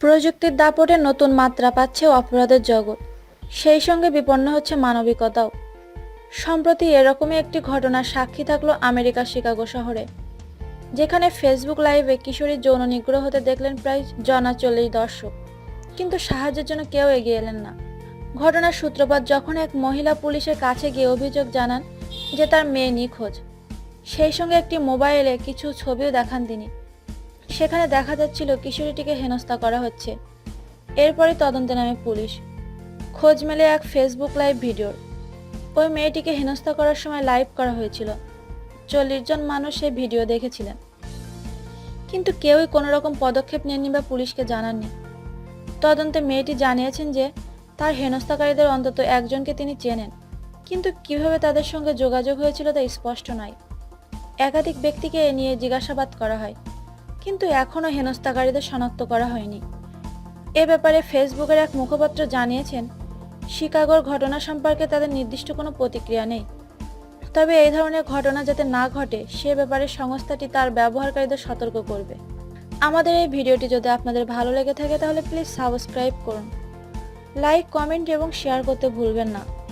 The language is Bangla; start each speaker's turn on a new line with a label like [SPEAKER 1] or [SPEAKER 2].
[SPEAKER 1] প্রযুক্তির দাপটে নতুন মাত্রা পাচ্ছে অপরাধের জগৎ। সেই সঙ্গে বিপন্ন হচ্ছে মানবিকতাও। সম্প্রতি এরকমই একটি ঘটনার সাক্ষী থাকল আমেরিকার শিকাগো শহরে। যেখানে ফেসবুক লাইভে কিশোরীর যৌন নিগ্রহ হতে দেখলেন প্রায় জনা চল্লিশ দর্শক। কিন্তু সাহায্যের জন্য কেউ এগিয়ে এলেন না। ঘটনার সূত্রপাত যখন এক মহিলা পুলিশের কাছে গিয়ে অভিযোগ জানান যে তার মেয়ে নিখোঁজ। সেই সঙ্গে একটি মোবাইলে কিছু ছবিও দেখান তিনি। সেখানে দেখা যাচ্ছিল কিশোরীটিকে হেনস্থা করা হচ্ছে। এরপরে তদন্তে নামে পুলিশ। খোঁজ মেলে এক ফেসবুক লাইভ ভিডিওর। ওই মেয়েটিকে হেনস্থা করার সময় লাইভ করা হয়েছিল। চল্লিশ জন মানুষ সেই ভিডিও দেখেছিলেন। কিন্তু কেউই কোনো রকম পদক্ষেপ নেননি বা পুলিশকে জানাননি। তদন্তে মেয়েটি জানিয়েছেন যে তার হেনস্থাকারীদের অন্তত একজনকে তিনি চেনেন। কিন্তু কীভাবে তাদের সঙ্গে যোগাযোগ হয়েছিল তা স্পষ্ট নয়। একাধিক ব্যক্তিকে এ নিয়ে জিজ্ঞাসাবাদ করা হয়, কিন্তু এখনও হেনস্থাকারীদের শনাক্ত করা হয়নি। এ ব্যাপারে ফেসবুকের এক মুখপাত্র জানিয়েছেন, শিকাগোর ঘটনা সম্পর্কে তাদের নির্দিষ্ট কোনো প্রতিক্রিয়া নেই। তবে এই ধরনের ঘটনা যাতে না ঘটে, সে ব্যাপারে সংস্থাটি তার ব্যবহারকারীদের সতর্ক করবে। আমাদের এই ভিডিওটি যদি আপনাদের ভালো লেগে থাকে, তাহলে প্লিজ সাবস্ক্রাইব করুন। লাইক, কমেন্ট এবং শেয়ার করতে ভুলবেন না।